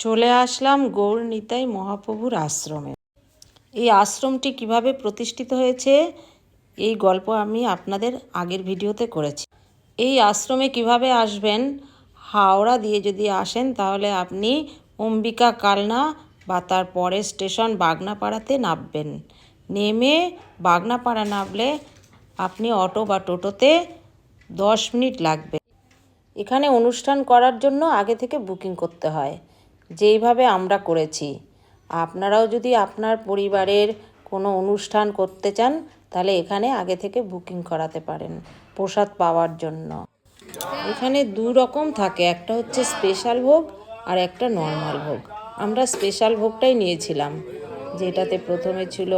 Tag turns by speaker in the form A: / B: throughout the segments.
A: চলে আসলাম গৌর নিতাই মহাপ্রভুর আশ্রমে। এই আশ্রমটি কীভাবে প্রতিষ্ঠিত হয়েছে, এই গল্প আমি আপনাদের আগের ভিডিওতে করেছি। এই আশ্রমে কীভাবে আসবেন, হাওড়া দিয়ে যদি আসেন, তাহলে আপনি অম্বিকা কালনা বা তার পরের স্টেশন বাগনাপাড়াতে নামবেন। নেমে বাগনাপাড়া নামলে আপনি অটো বা টোটোতে দশ মিনিট লাগবে। এখানে অনুষ্ঠান করার জন্য আগে থেকে বুকিং করতে হয়। যেইভাবে আমরা করেছি। আপনারাও যদি আপনার পরিবারের কোনো অনুষ্ঠান করতে চান, তাহলে এখানে আগে থেকে বুকিং করাতে পারেন প্রসাদ পাওয়ার জন্য। এখানে দু রকম থাকে, একটা হচ্ছে স্পেশাল ভোগ আর একটা নর্মাল ভোগ। আমরা স্পেশাল ভোগটাই নিয়েছিলাম, যেটাতে প্রথমে ছিল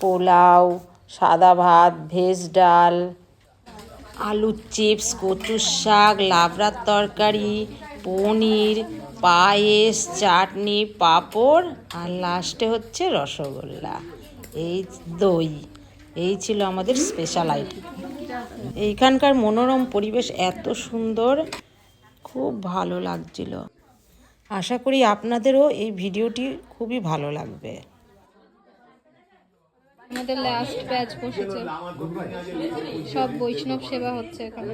A: পোলাও, সাদা ভাত, ভেজ ডাল, আলুর চিপস, কচুর শাক, লাবড়ার তরকারি পনির, পায়েস, চাটনি, পাঁপড়, আর লাস্টে হচ্ছে রসগোল্লা। এই দই। এই ছিল আমাদের স্পেশাল আইটেম এইখানকার মনোরম পরিবেশ এত সুন্দর, খুব ভালো লাগছিল। আশা করি আপনাদেরও এই ভিডিওটি খুবই ভালো লাগবে।
B: আমাদের লাস্ট ব্যাচ বসেছে। সব বৈষ্ণব সেবা হচ্ছে এখানে।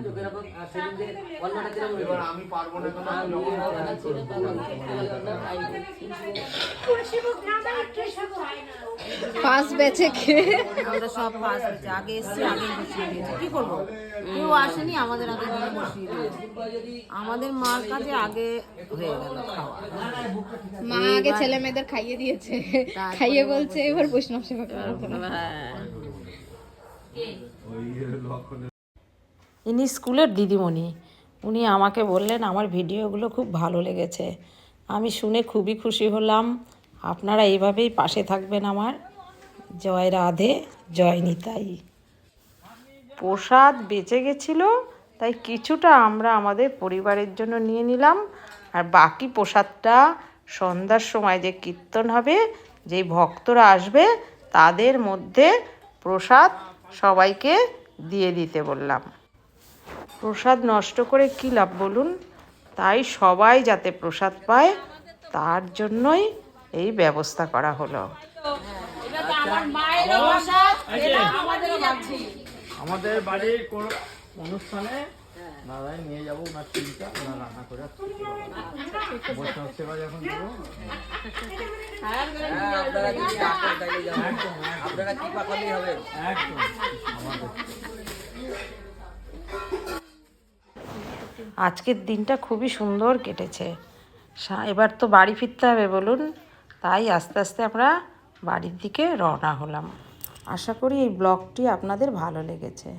B: ফার্স্ট ব্যাচে কে?
A: আমরা সব হয়েছে আগে এসছি আগে বসিয়ে দিয়েছি। কি করব? কেউ আসেনি আমাদের আগে দিয়ে বসিয়ে দিয়েছে। আমাদের মার কাছে আগে হয়ে গেল খাওয়া।
B: মা আগে ছেলে মেয়েদের খাইয়ে দিয়েছে। খাইয়ে বলছে এবার বৈষ্ণব সেবা
A: ইনি স্কুলের দিদিমণি। উনি আমাকে বললেন, আমার ভিডিওগুলো খুব ভালো লেগেছে। আমি শুনে খুবই খুশি হলাম। আপনারা এইভাবেই পাশে থাকবেন আমার। জয় রাধে, জয় নিতাই। প্রসাদ বেঁচে গেছিল, তাই কিছুটা আমরা আমাদের পরিবারের জন্য নিয়ে নিলাম। আর বাকি প্রসাদটা সন্ধ্যার সময় যে কীর্তন হবে, যেই ভক্তরা আসবে তাদের মধ্যে প্রসাদ সবাইকে দিয়ে দিতে বললাম। প্রসাদ নষ্ট করে কী লাভ বলুন? তাই সবাই যাতে প্রসাদ পায় তার জন্যই এই ব্যবস্থা করা হলো।
C: আমাদের বাড়ির কোন অনুষ্ঠানে দাদাই নিয়ে যাব ওনার চিন্তা ওনার রান্না করে যখন দেবো।
A: আজকের দিনটা খুবই সুন্দর কেটেছে। এবার তো বাড়ি ফিরতে হবে বলুন। তাই আস্তে আস্তে আমরা বাড়ির দিকে রওনা হলাম। আশা করি এই ব্লগটি আপনাদের ভালো লেগেছে।